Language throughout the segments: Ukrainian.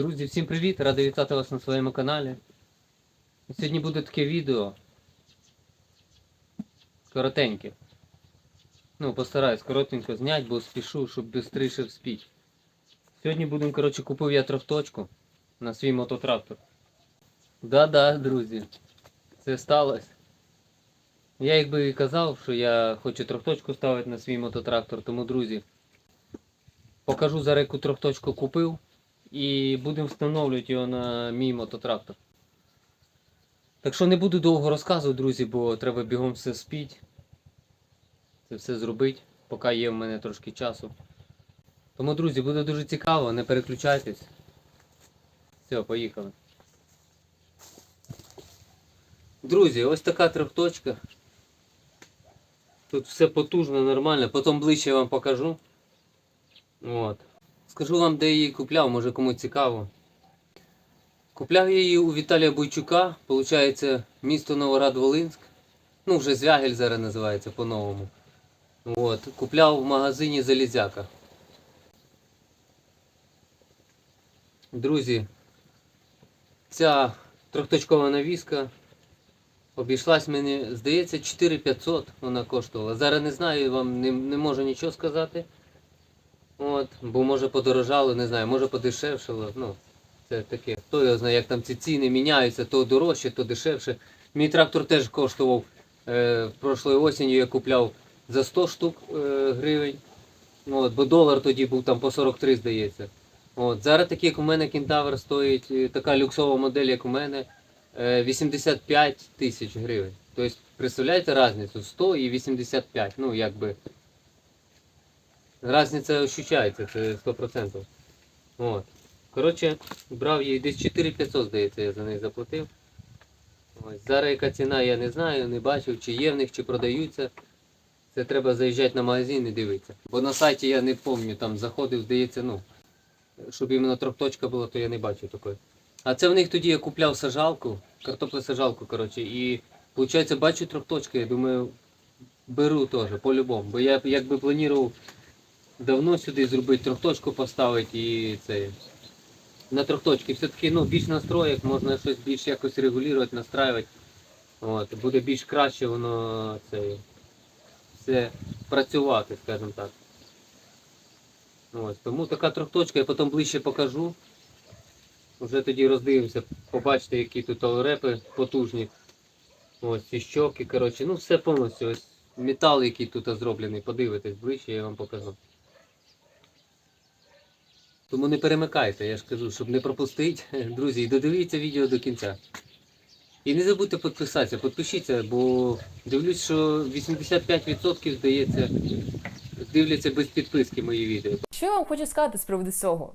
Друзі, всім привіт! Радий вітати вас на своєму каналі. Сьогодні буде таке відео. Коротеньке. Ну, постараюсь коротенько зняти, бо спішу, щоб швидше вспіть. Сьогодні будемо, коротше, купив я трьохточку на свій мототрактор. Да-да, друзі. Це сталося. Я якби і казав, що я хочу трьохточку ставити на свій мототрактор, тому, друзі, покажу зараз яку трьохточку купив і будемо встановлювати його на мій мототрактор. Так що не буду довго розказувати, друзі, бо треба бігом все спіть. Це все зробити, поки є в мене трошки часу. Тому, друзі, буде дуже цікаво, не переключайтесь. Все, поїхали. Друзі, ось така трьохточка. Тут все потужно, нормально. Потім ближче я вам покажу. От. Скажу вам, де її купляв, може кому цікаво. Купляв її у Віталія Бойчука, Получається, місто Новоград-Волинськ. Ну, вже Звягель зараз називається по-новому. От. Купляв в магазині Залізяка. Друзі, ця трьохточкова навіска обійшлась мені, здається, 4500 вона коштувала. Зараз не знаю, вам не, не можу нічого сказати. От, бо може подорожало, не знаю, може подешевшало. Ну, це таке. Хто його знає, як там ці ціни міняються, то дорожче, то дешевше. Мій трактор теж коштував е, прошлої осінню я купляв за 100 штук е, гривень. От, бо долар тоді був там по 43, здається. От, зараз такий, як у мене кентавр стоїть, е, така люксова модель, як у мене, е, 85 тисяч гривень. Тобто, представляєте різницю? 100 і 85. Ну, якби. Разниця ощущається, це 100%. От. Коротше, брав її десь 4500, здається, я за неї заплатив. Ось. Зараз яка ціна, я не знаю, не бачив, чи є в них, чи продаються. Це треба заїжджати на магазин і дивитися. Бо на сайті я не пам'ятаю, там заходив, здається, ну, щоб іменно трьохточка була, то я не бачив такої. А це в них тоді я купляв сажалку, картоплесажалку, коротше, і виходить, бачу трьохточки, я думаю, беру теж, по-любому. Бо я якби планував давно сюди зробити трьохточку поставити і це. На трьохточки все-таки ну, більш настроєк, можна щось більш якось регулювати, настраювати. От, буде більш краще воно це, все працювати, скажімо так. Ось, тому така трьохточка, я потім ближче покажу. Вже тоді роздивимося, побачите, які тут репи потужні. Ось ці щоки, коротше, ну все повністю. Ось метал, який тут зроблений, подивитесь ближче, я вам покажу. Тому не перемикайте, я ж кажу, щоб не пропустити. Друзі, і додивіться відео до кінця. І не забудьте підписатися, підпишіться, бо дивлюсь, що 85% здається, дивляться без підписки мої відео. Що я вам хочу сказати з приводу цього?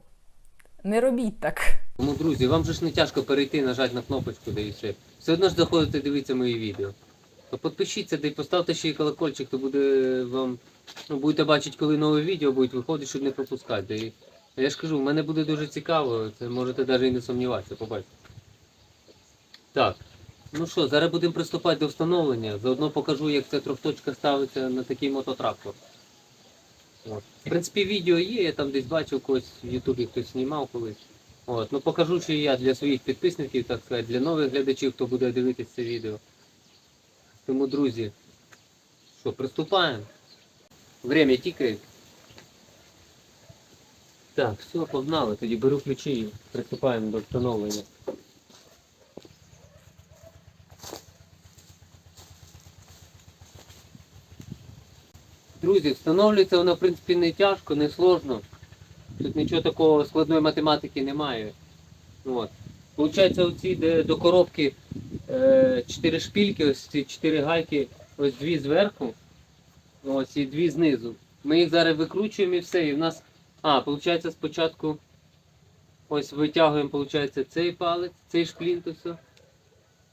Не робіть так. Тому, друзі, вам же ж не тяжко перейти, нажати на кнопочку, де і все. Все одно ж заходите дивитися мої відео. То підпишіться, де й поставте ще й колокольчик, то буде вам. Ну, будете бачити, коли нове відео будуть виходити, щоб не пропускати. І- Я ж кажу, в мене буде дуже цікаво, це можете навіть і не сумніватися, побачите. Так. Ну що, зараз будемо приступати до встановлення. Заодно покажу, як ця трьохточка ставиться на такий мототрактор. От. В принципі, відео є, я там десь бачив когось в Ютубі хтось знімав колись. От, ну покажу, що я для своїх підписників, так сказати, для нових глядачів, хто буде дивитися це відео. Тому, друзі, що, приступаємо. Время тікає. Так, все, погнали, тоді беру ключі і приступаємо до встановлення. Друзі, встановлюється воно, в принципі, не тяжко, не сложно. Тут нічого такого складної математики немає. От. Получається, оці, де до коробки е, 4 шпільки, ось ці 4 гайки, ось дві зверху, ось і дві знизу. Ми їх зараз викручуємо і все. І в нас. А, виходить, спочатку ось витягуємо, виходить, цей палець, цей шплінт ось.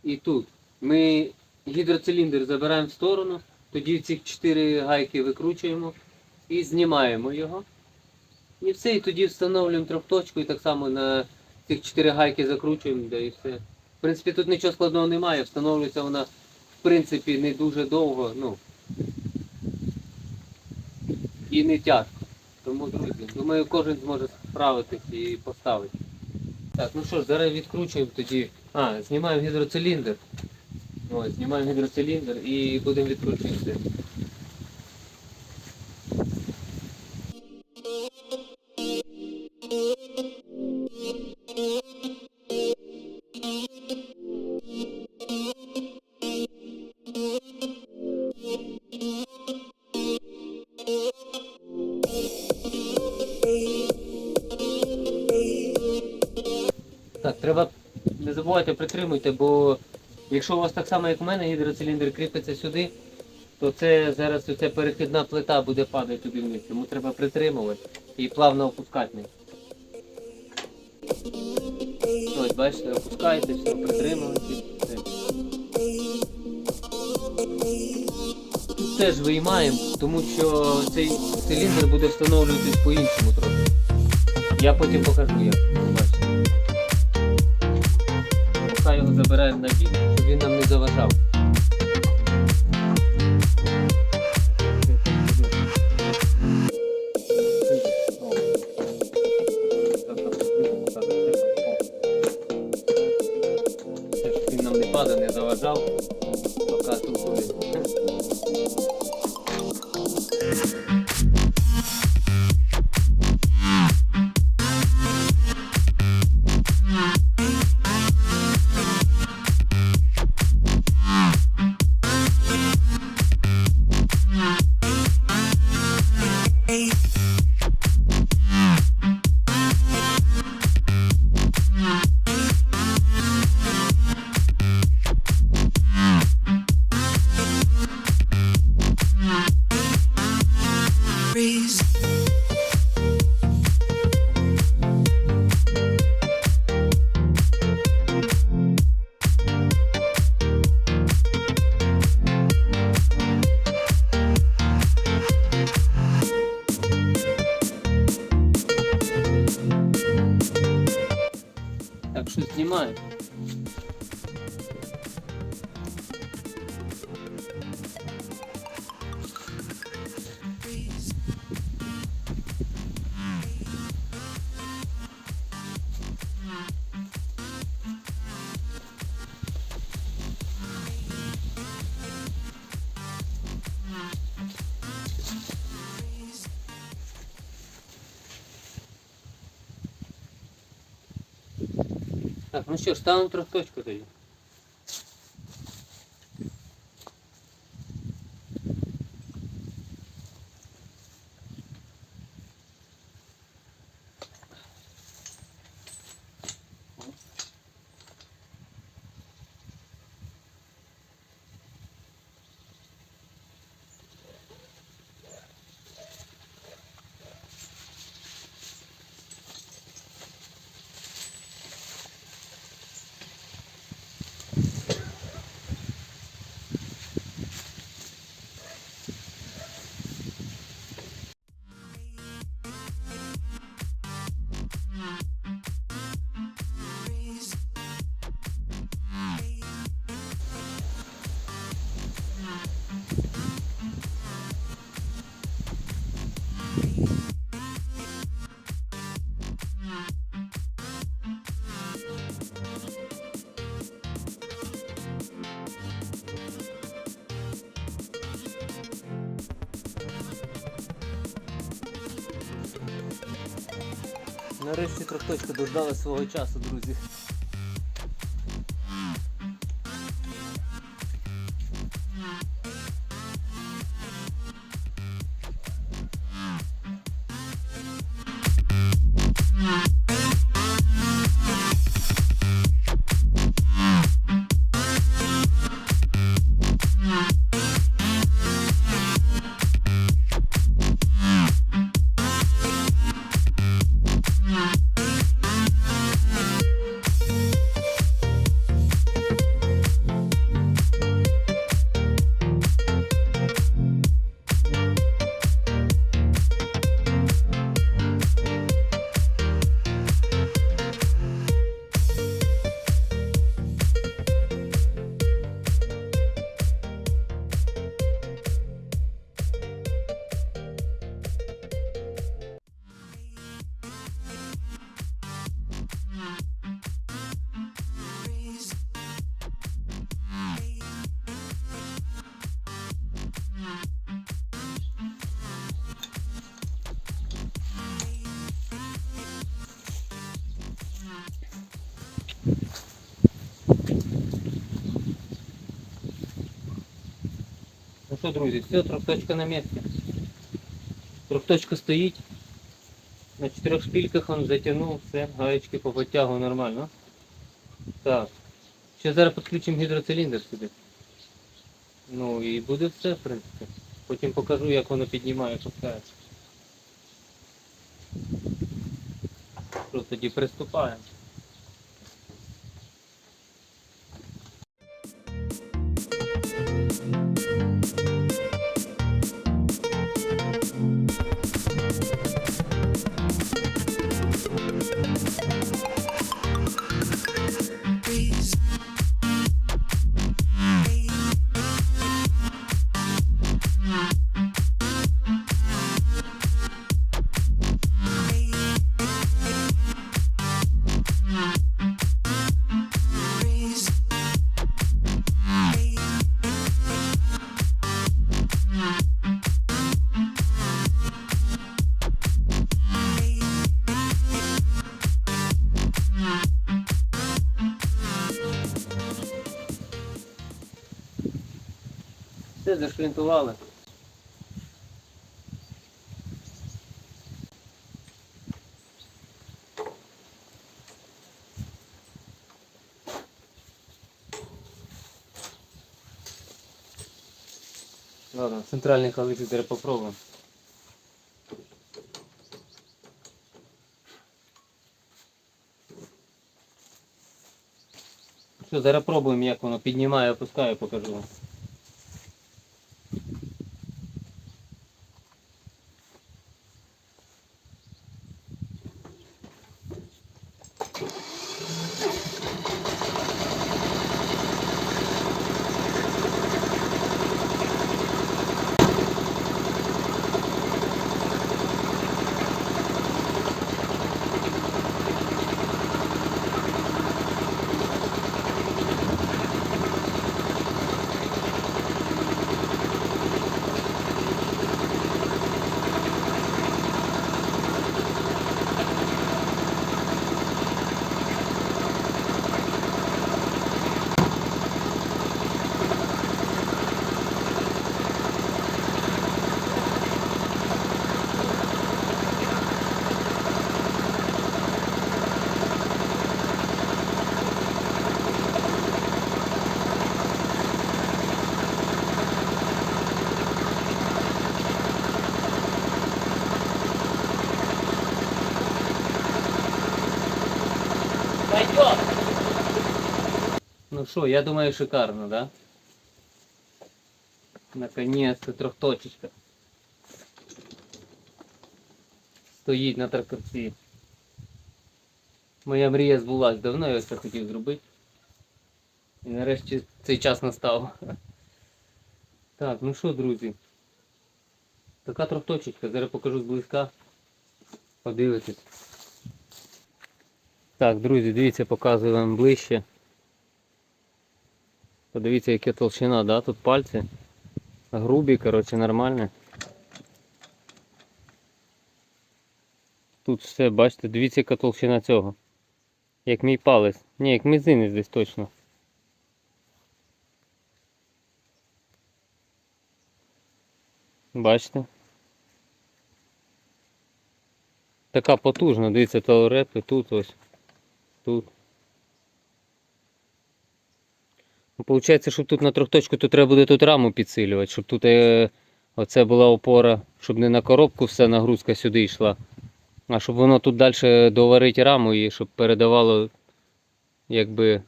І тут. Ми гідроциліндр забираємо в сторону, тоді ці 4 гайки викручуємо і знімаємо його. І все, і тоді встановлюємо трьохточку і так само на цих 4 гайки закручуємо, да і все. В принципі, тут нічого складного немає, встановлюється вона в принципі не дуже довго, ну і не тяжко. Тому, друзі, думаю, кожен зможе справитись і поставити. Так, ну що ж, зараз відкручуємо тоді. А, знімаємо гідроциліндр. Ось, знімаємо гідроциліндр і будемо відкручувати. Треба не забувайте, притримуйте, бо якщо у вас так само, як у мене, гідроциліндр кріпиться сюди, то це зараз оця перехідна плита буде падати туди вниз. Тому треба притримувати і плавно опускати. Ось, бачите, опускаєте, все, притримуєте. Тут теж виймаємо, тому що цей циліндр буде встановлюватись по-іншому трохи. Я потім покажу як. Бачите. Забираємо на бік, щоб він нам не заважав. Він нам не падав, не заважав, Так, ну що ж, ставимо трьохточку тоді. Нарешті трьохточка дождала свого часу, друзі. Друзі, все, трьохточка на місці. Трьохточка стоїть. На чотирьох шпільках він затягнув, все, гаєчки по потягу нормально. Так. Ще зараз підключимо гідроциліндр сюди. Ну і буде все, в принципі. Потім покажу, як воно піднімає, пускає. Що тоді приступаємо. Все зашвинтували. Ладно, центральний колектор попробуємо. Що, зараз пробуємо, як воно піднімає, опускає, покажу вам. Пойдем. Ну что, я думаю, шикарно, да? Наконец-то трехточечка. Стоїть на тракторці. Моя мрія збулась, давно я це хотів зробити. І нарешті цей час настав. Так, ну що, друзі? Така трьохточечка, зараз покажу зблизька. Подивитесь. Так, друзі, дивіться, показую вам ближче. Подивіться, яка толщина, да? Тут пальці. Грубі, коротше, нормальні. Тут все, бачите, дивіться, яка толщина цього. Як мій палець. Ні, як мізинець десь точно. Бачите? Така потужна, дивіться, талорепи тут ось. Тут. Ну, Получається, щоб тут на трьохточку, то треба буде тут раму підсилювати, щоб тут е, оце була опора, щоб не на коробку все нагрузка сюди йшла. А щоб воно тут далі доварити раму і щоб передавало якби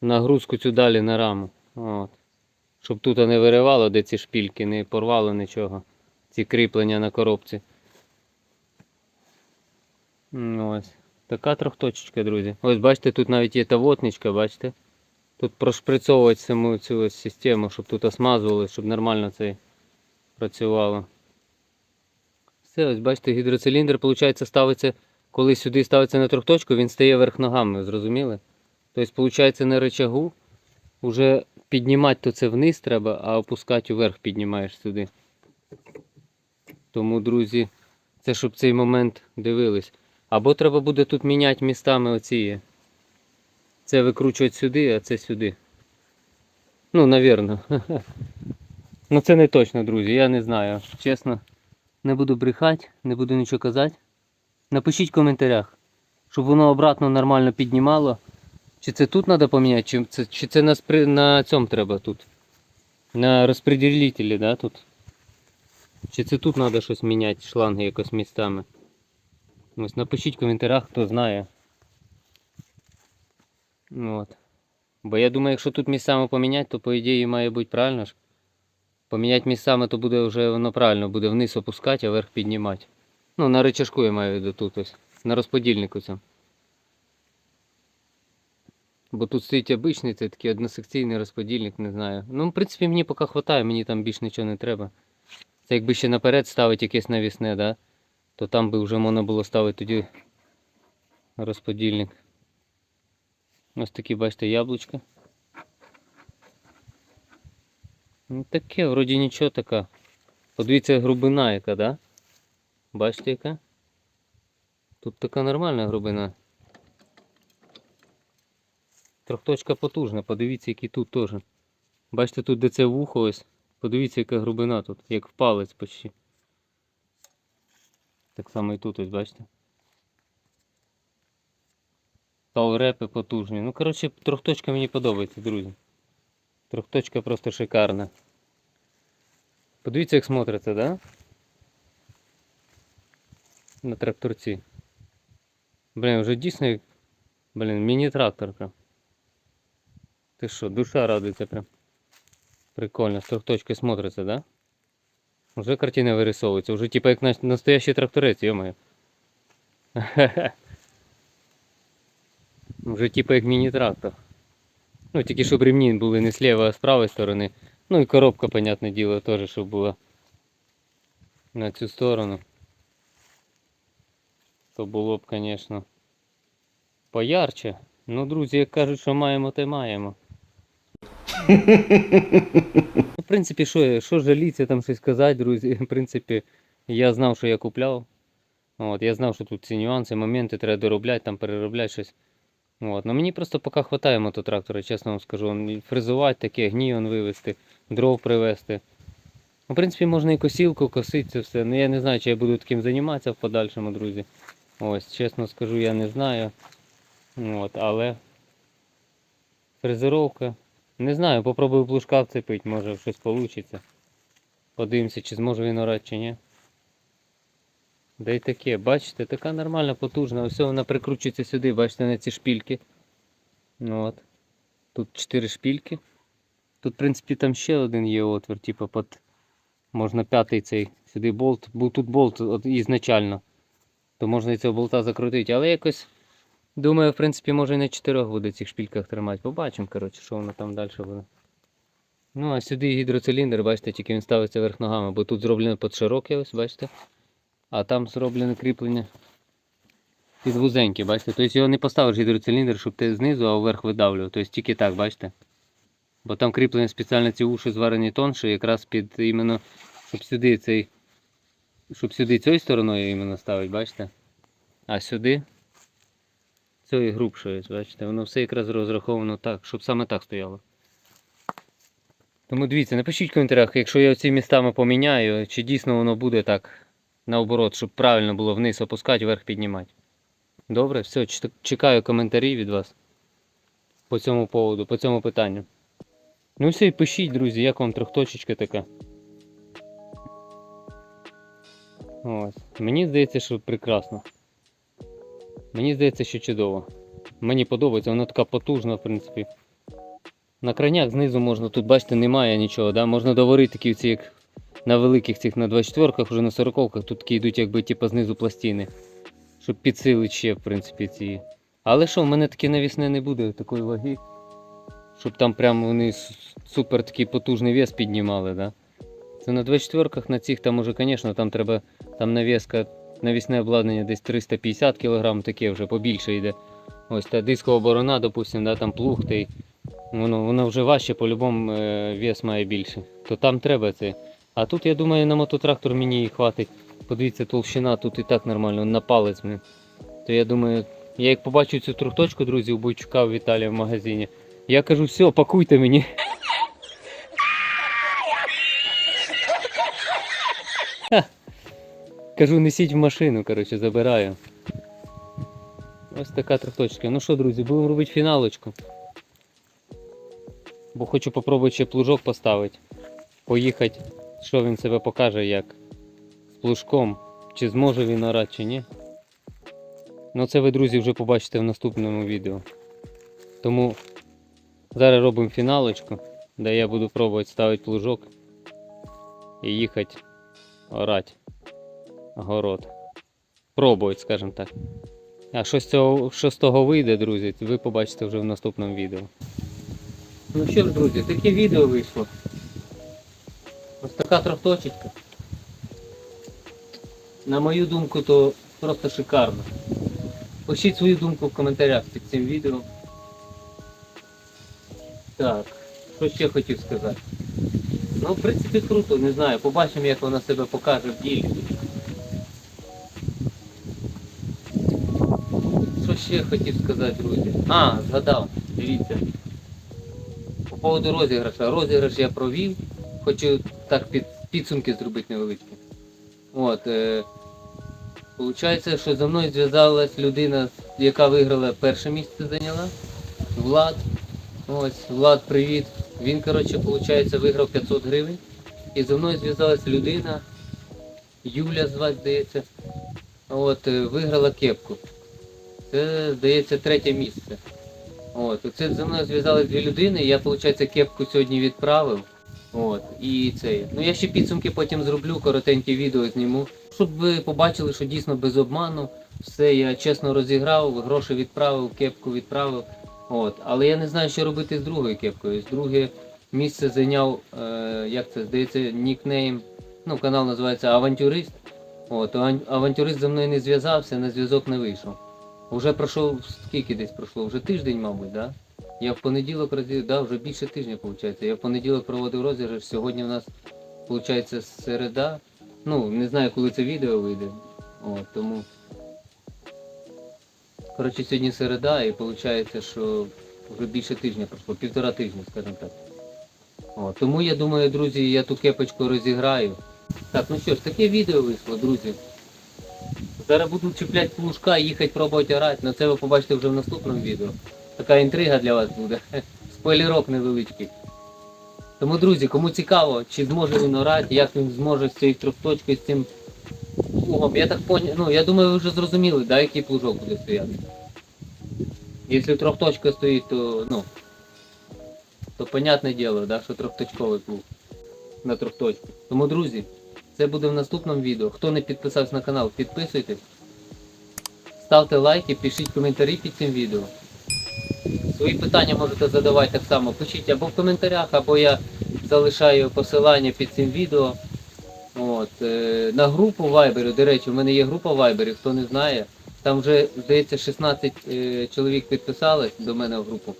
нагрузку цю далі на раму. От. Щоб тут не виривало, де ці шпільки, не порвало нічого. Ці кріплення на коробці. Ось. Така трьохточечка, друзі. Ось бачите, тут навіть є тавотничка, бачите? Тут прошприцьовувати саму цю ось систему, щоб тут смазували, щоб нормально це працювало. Все, ось бачите, гідроциліндр, виходить, ставиться, коли сюди ставиться на трьохточку, він стає верх ногами, зрозуміли? Тобто, виходить, на рычагу вже піднімати то це вниз треба, а опускати вверх піднімаєш сюди. Тому, друзі, це щоб цей момент дивились. Або треба буде тут міняти містами оці. Це викручувати сюди, а це сюди. Ну, навірно. Ну це не точно, друзі, я не знаю. Чесно, не буду брехати, не буду нічого казати. Напишіть в коментарях, щоб воно обратно нормально піднімало. Чи це тут треба поміняти, чи це, чи це на, спри... на цьому треба тут. На розпределителі, да, тут. Чи це тут треба щось міняти, шланги якось містами. Ось напишіть в коментарях, хто знає. Ну От. Бо я думаю, якщо тут місцями поміняти, то по ідеї має бути правильно ж. Поміняти місцями, то буде вже воно правильно, буде вниз опускати, а вверх піднімати. Ну, на рычажку я маю виду тут ось. На розподільнику цьому. Бо тут стоїть обичний, це такий односекційний розподільник, не знаю. Ну, в принципі, мені поки хватає, мені там більш нічого не треба. Це якби ще наперед ставити якесь навісне, да? То там би вже можна було ставити тоді розподільник. Ось такі, бачите, яблучка. Ну таке, вроді нічого така. Подивіться грубина яка, да? Бачите яка? Тут така нормальна грубина. Трьохточка потужна, подивіться, який тут теж. Бачите, тут де це вухо ось. Подивіться, яка грубина тут, як в палець почти. Так само і тут ось, бачите. Талрепи потужні. Ну, коротше, трьохточка мені подобається, друзі. Трьохточка просто шикарна. Подивіться, як смотриться, да? На тракторці. Блін, вже дійсно, як- блін, міні-трактор прям. Ти що, душа радується прям. Прикольно, з трьохточки смотриться, да? Уже картина вирисовується, вже типа як на- настоящий тракторець, йомаю. Вже типа як міні-трактор. Ну, тільки щоб ремні були не з лівої, а з правої сторони. Ну і коробка, понятне діло, теж, щоб була на цю сторону. То було б, звісно, поярче. Ну, друзі, як кажуть, що маємо, те маємо. Ну, В принципі, що, що жаліться там щось сказати, друзі. В принципі, я знав, що я купляв. От, я знав, що тут ці нюанси, моменти треба доробляти, там переробляти щось. От. Ну мені просто поки хватає мототрактора, чесно вам скажу. Фрезувати таке, гній вивезти, дров привезти. Ну, В принципі, можна і косілку, косити це все. Ну я не знаю, чи я буду таким займатися в подальшому, друзі. Ось, чесно скажу, я не знаю. От, але фрезеровка. Не знаю, попробую плужка вцепити, може щось вийде. Подивимося, чи зможу він орати, чи ні. Да й таке, бачите, така нормальна, потужна. Ось вона прикручується сюди, бачите, на ці шпільки. Ну от. Тут 4 шпільки. Тут, в принципі, там ще один є отвір, типу під. Можна п'ятий цей сюди болт. Був тут болт от, ізначально. То можна і цього болта закрутити. Але якось. Думаю, в принципі, може і на чотирьох буде цих шпільках тримати. Побачимо, коротше, що воно там далі буде. Ну, а сюди гідроциліндр, бачите, тільки він ставиться верх ногами, бо тут зроблено під широке, ось, бачите. А там зроблене кріплення під вузеньке, бачите? Тобто його не поставиш гідроциліндр, щоб ти знизу, а вверх видавлював. Тобто тільки так, бачите? Бо там кріплення спеціально ці уші зварені тонше, якраз під іменно, щоб сюди цей. Щоб сюди цією стороною іменно ставити, бачите? А сюди цією грубшою, бачите? Воно все якраз розраховано так, щоб саме так стояло. Тому дивіться, напишіть в коментарях, якщо я ці містами поміняю, чи дійсно воно буде так наоборот, щоб правильно було вниз опускати, вверх піднімати. Добре, все, чекаю коментарі від вас по цьому поводу, по цьому питанню. Ну все, і пишіть, друзі, як вам трьохточечка така. Ось. Мені здається, що прекрасно. Мені здається, що чудово. Мені подобається, вона така потужна, в принципі. На кранях знизу можна, тут бачите, немає нічого, да? можна доварити такі ці, як на великих цих на 24-ках, вже на 40-ках, тут такі йдуть якби типу, знизу пластини. Щоб підсилити ще, в принципі, ці. Але що, в мене таке навісне не буде такої ваги. Щоб там прям вони супер такий потужний вес піднімали, да? Це на 24-ках на цих там уже, звісно, там треба там навіска, навісне обладнання десь 350 кг, таке вже побільше йде. Ось та дискова борона, допустим, да, там плуг, та воно, воно вже важче, по-любому е, вес має більше. То там треба це. А тут, я думаю, на мототрактор мені хватить. Подивіться, толщина тут і так нормально, на палець. Блин. То я думаю, я як побачу цю трьохточку, друзі, у Бойчука в Італії в магазині, я кажу, все, пакуйте мені. Ха. Кажу, несіть в машину, коротше, забираю. Ось така трьохточка. Ну що, друзі, будемо робити фіналочку. Бо хочу попробувати ще плужок поставити. Поїхати, що він себе покаже як з плужком. Чи зможе він орати, чи ні. Ну це ви, друзі, вже побачите в наступному відео. Тому зараз робимо фіналочку, де я буду пробувати ставити плужок і їхати орати город. Пробувати, скажімо так. А що з, цього, що з того вийде, друзі, ви побачите вже в наступному відео. Ну що ж, друзі, таке відео вийшло. Ось така трьохточечка. На мою думку, то просто шикарно. Пишіть свою думку в коментарях під цим відео. Так, що ще хотів сказати. Ну, в принципі, круто, не знаю. Побачимо, як вона себе покаже в ділі. Що ще хотів сказати, друзі? А, згадав, дивіться. По поводу розіграша. Розіграш я провів. Хочу так під, підсумки зробити невеличкі. От, е, Получається, що за мною зв'язалась людина, яка виграла перше місце зайняла. Влад. Ось, Влад, привіт. Він, коротше, виходить, виграв 500 гривень. І за мною зв'язалась людина, Юля звати, здається. От, е, виграла кепку. Це, здається, третє місце. От, оце за мною зв'язались дві людини, я, виходить, кепку сьогодні відправив. От, і це. Ну я ще підсумки потім зроблю, коротеньке відео зніму. Щоб ви побачили, що дійсно без обману. Все я чесно розіграв, гроші відправив, кепку відправив. От. Але я не знаю, що робити з другою кепкою. З друге місце зайняв, е, як це здається, нікнейм. Ну, канал називається Авантюрист. От, авантюрист за мною не зв'язався, на зв'язок не вийшов. Уже пройшов, скільки десь пройшло? Вже тиждень, мабуть, да? Я в понеділок розіграв, да, вже більше тижня, виходить. Я в понеділок проводив розіграш, сьогодні у нас, виходить, середа. Ну, не знаю, коли це відео вийде. От, тому. Коротше, сьогодні середа і виходить, що вже більше тижня пройшло, півтора тижня, скажімо так. От, тому я думаю, друзі, я ту кепочку розіграю. Так, ну що ж, таке відео вийшло, друзі. Зараз буду чіпляти плужка і їхати пробувати орати, але це ви побачите вже в наступному відео. Така інтрига для вас буде. Спойлерок невеличкий. Тому, друзі, кому цікаво, чи зможе він орати, як він зможе з цією трьохточкою, з цим плугом. Я так поняв, ну я думаю, ви вже зрозуміли, да, який плужок буде стояти. Якщо трьохточка стоїть, то ну, то понятне діло, да, що трьохточковий плуг на трьохточку. Тому, друзі, це буде в наступному відео. Хто не підписався на канал, підписуйтесь. Ставте лайки, пишіть коментарі під цим відео. Свої питання можете задавати так само. Пишіть або в коментарях, або я залишаю посилання під цим відео. От, е, на групу Viber, до речі, у мене є група Viber, хто не знає. Там вже, здається, 16 е, чоловік підписались до мене в групу.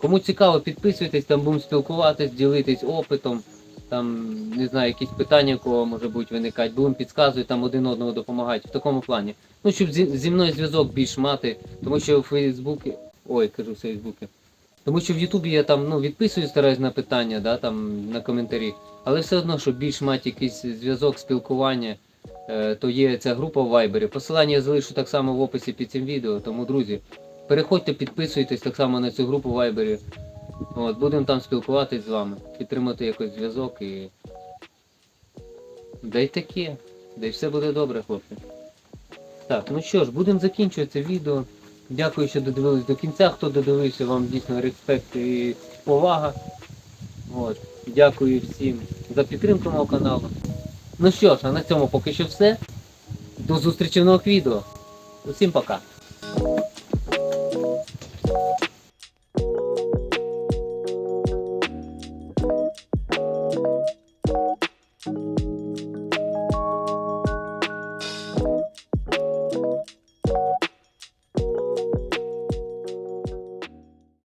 Кому цікаво, підписуйтесь, там будемо спілкуватись, ділитись опитом. Там, не знаю, якісь питання, у кого може бути виникати, будемо підказувати, там один одного допомагати в такому плані. Ну, щоб зі, зі мною зв'язок більш мати, тому що в Фейсбуці, ой, кажу в Фейсбуці. Тому що в Ютубі я там ну, відписую, стараюсь на питання, да, там, на коментарі. Але все одно, щоб більш мати якийсь зв'язок, спілкування, е, то є ця група в Viber. Посилання я залишу так само в описі під цим відео. Тому, друзі, переходьте, підписуйтесь так само на цю групу в Viber. От, будемо там спілкуватись з вами, підтримати якийсь зв'язок і. Да й таке. Да й все буде добре, хлопці. Так, ну що ж, будемо закінчувати це відео. Дякую, що додивились до кінця. Хто додивився, вам дійсно респект і повага. От. Дякую всім за підтримку мого каналу. Ну що ж, а на цьому поки що все. До зустрічі в нових відео. Усім пока.